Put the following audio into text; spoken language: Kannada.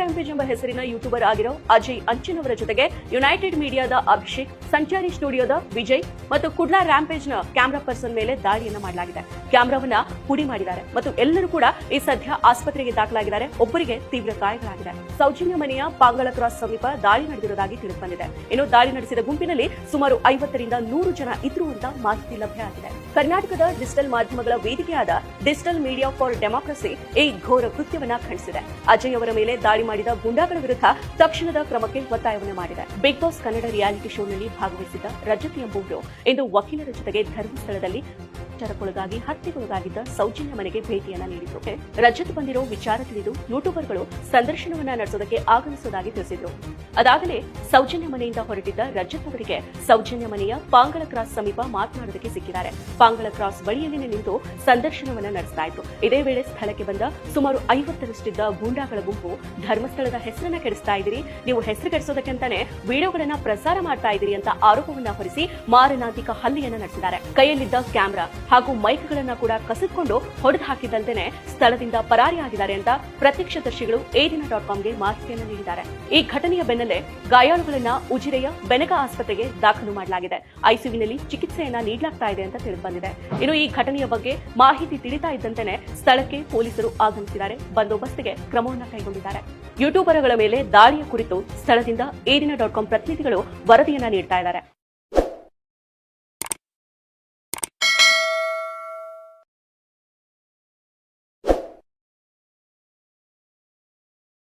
ರ್ಯಾಂಪೇಜ್ ಎಂಬ ಹೆಸರಿನ ಯೂಟ್ಯೂಬರ್ ಆಗಿರೋ ಅಜಯ್ ಅಂಚನ್ ಜೊತೆಗೆ ಯುನೈಟೆಡ್ ಮೀಡಿಯಾದ ಅಭಿಷೇಕ್, ಸಂಚಾರಿ ಸ್ಟುಡಿಯೋದ ವಿಜಯ್ ಮತ್ತು ಕುಡ್ಲಾ ನ ಕ್ಯಾಮ್ರಾ ಪರ್ಸನ್ ಮೇಲೆ ದಾಳಿಯನ್ನ ಮಾಡಲಾಗಿದೆ. ಕ್ಯಾಮ್ರಾವನ್ನ ಪುಡಿ ಮಾಡಿದ್ದಾರೆ. ಮತ್ತು ಎಲ್ಲರೂ ಕೂಡ ಈ ಸದ್ಯ ಆಸ್ಪತ್ರೆಗೆ ದಾಖಲಾಗಿದ್ದಾರೆ. ಒಬ್ಬರಿಗೆ ತೀವ್ರ ಗಾಯಗಳಾಗಿದೆ. ಸೌಜನ್ಯ ಮನೆಯ ಪಾಂಗಳ ಕ್ರಾಸ್ ಸಮೀಪ ದಾಳಿ ನಡೆದಿರುವುದಾಗಿ ತಿಳಿದು ಬಂದಿದೆ. ಇನ್ನು ದಾಳಿ ನಡೆಸಿದ ಗುಂಪಿನಲ್ಲಿ ಸುಮಾರು ಐವತ್ತರಿಂದ ನೂರು ಜನ ಇದ್ರು ಅಂತ ಮಾಹಿತಿ ಲಭ್ಯ ಆಗಿದೆ. ಕರ್ನಾಟಕದ ಡಿಜಿಟಲ್ ಮಾಧ್ಯಮಗಳ ವೇದಿಕೆಯಾದ ಡಿಜಿಟಲ್ ಮೀಡಿಯಾ ಫಾರ್ ಡೆಮಾಕ್ರಸಿ ಈ ಘೋರ ಕೃತ್ಯವನ್ನ ಖಂಡಿಸಿದೆ. ಅಜಯ್ ಅವರ ಮೇಲೆ ದಾಳಿ ಮಾಡಿದ ಗುಂಡಾಗಳ ವಿರುದ್ಧ ತಕ್ಷಣದ ಕ್ರಮಕ್ಕೆ ಒತ್ತಾಯವನ್ನು ಮಾಡಿದೆ. ಬಿಗ್ ಬಾಸ್ ಕನ್ನಡ ರಿಯಾಲಿಟಿ ಶೋನಲ್ಲಿ ಭಾಗವಹಿಸಿದ್ದ ರಜತಿ ಎಂಬುವರು ಇಂದು ವಕೀಲರ ಜೊತೆಗೆ ಧರ್ಮಸ್ಥಳದಲ್ಲಿ ವಿಚಾರಕ್ಕೊಳಗಾಗಿ ಹತ್ಯೆಗೊಳಗಾಗಿದ್ದ ಸೌಜನ್ಯ ಮನೆಗೆ ಭೇಟಿಯನ್ನ ನೀಡಿದ್ರು. ರಜತ್ ಬಂದಿರೋ ವಿಚಾರ ತಿಳಿದು ಯೂಟ್ಯೂಬರ್ಗಳು ಸಂದರ್ಶನವನ್ನ ನಡೆಸೋದಕ್ಕೆ ಆಗಮಿಸುವುದಾಗಿ ತಿಳಿಸಿದ್ರು. ಅದಾಗಲೇ ಸೌಜನ್ಯ ಮನೆಯಿಂದ ಹೊರಟಿದ್ದ ರಜತ್ ಅವರಿಗೆ ಸೌಜನ್ಯ ಮನೆಯ ಪಾಂಗಳ ಕ್ರಾಸ್ ಸಮೀಪ ಮಾತನಾಡೋದಕ್ಕೆ ಸಿಕ್ಕಿದ್ದಾರೆ. ಪಾಂಗಳ ಕ್ರಾಸ್ ಬಳಿಯಲ್ಲಿ ನಿಂತು ಸಂದರ್ಶನವನ್ನ ನಡೆಸ್ತಾ ಇತ್ತು ಇದೇ ವೇಳೆ ಸ್ಥಳಕ್ಕೆ ಬಂದ ಸುಮಾರು ಐವತ್ತರಷ್ಟಿದ್ದ ಗೂಂಡಾಗಳ ಗುಂಪು ಧರ್ಮಸ್ಥಳದ ಹೆಸರನ್ನ ಕೆಡಿಸ್ತಾ ಇದ್ದೀರಿ. ನೀವು ಹೆಸರು ಕೆಡಿಸೋದಕ್ಕೆ ಅಂತಾನೆ ವಿಡಿಯೋಗಳನ್ನ ಪ್ರಸಾರ ಮಾಡ್ತಾ ಇದ್ದೀರಿ ಅಂತ ಆರೋಪವನ್ನ ಹೊರಿಸಿ ಮಾರಣಾಂತಿಕ ಹಲ್ಲೆಯನ್ನ ನಡೆಸಿದ್ದಾರೆ. ಕೈಯಲ್ಲಿದ್ದ ಕ್ಯಾಮೆರಾ ಹಾಗೂ ಮೈಕ್ಗಳನ್ನು ಕೂಡ ಕಸಿದುಕೊಂಡು ಹೊಡೆದು ಹಾಕಿದ್ದಲ್ಲದೆ ಸ್ಥಳದಿಂದ ಪರಾರಿಯಾಗಿದ್ದಾರೆ ಅಂತ ಪ್ರತ್ಯಕ್ಷದರ್ಶಿಗಳು ಏದಿನ ಡಾಟ್ ಕಾಮ್ಗೆ ಮಾಹಿತಿಯನ್ನು ನೀಡಿದ್ದಾರೆ. ಈ ಘಟನೆಯ ಬೆನ್ನಲ್ಲೇ ಗಾಯಾಳುಗಳನ್ನ ಉಜಿರೆಯ ಬೆನಗ ಆಸ್ಪತ್ರೆಗೆ ದಾಖಲು ಮಾಡಲಾಗಿದೆ. ಐಸಿಯುವಿನಲ್ಲಿ ಚಿಕಿತ್ಸೆಯನ್ನ ನೀಡಲಾಗ್ತಾ ಇದೆ ಅಂತ ತಿಳಿದು ಬಂದಿದೆ. ಇನ್ನು ಈ ಘಟನೆಯ ಬಗ್ಗೆ ಮಾಹಿತಿ ತಿಳಿತಾ ಇದ್ದಂತೆಯೇ ಸ್ಥಳಕ್ಕೆ ಪೊಲೀಸರು ಆಗಮಿಸಿದ್ದಾರೆ. ಬಂದೋಬಸ್ತಿಗೆ ಕ್ರಮವನ್ನು ಕೈಗೊಂಡಿದ್ದಾರೆ. ಯೂಟ್ಯೂಬರ್ಗಳ ಮೇಲೆ ದಾಳಿಯ ಕುರಿತು ಸ್ಥಳದಿಂದ ಏದಿನ ಡಾಟ್ ಕಾಂ ಪ್ರತಿನಿಧಿಗಳು ವರದಿಯನ್ನ ನೀಡ್ತಾ ಇದ್ದಾರೆ.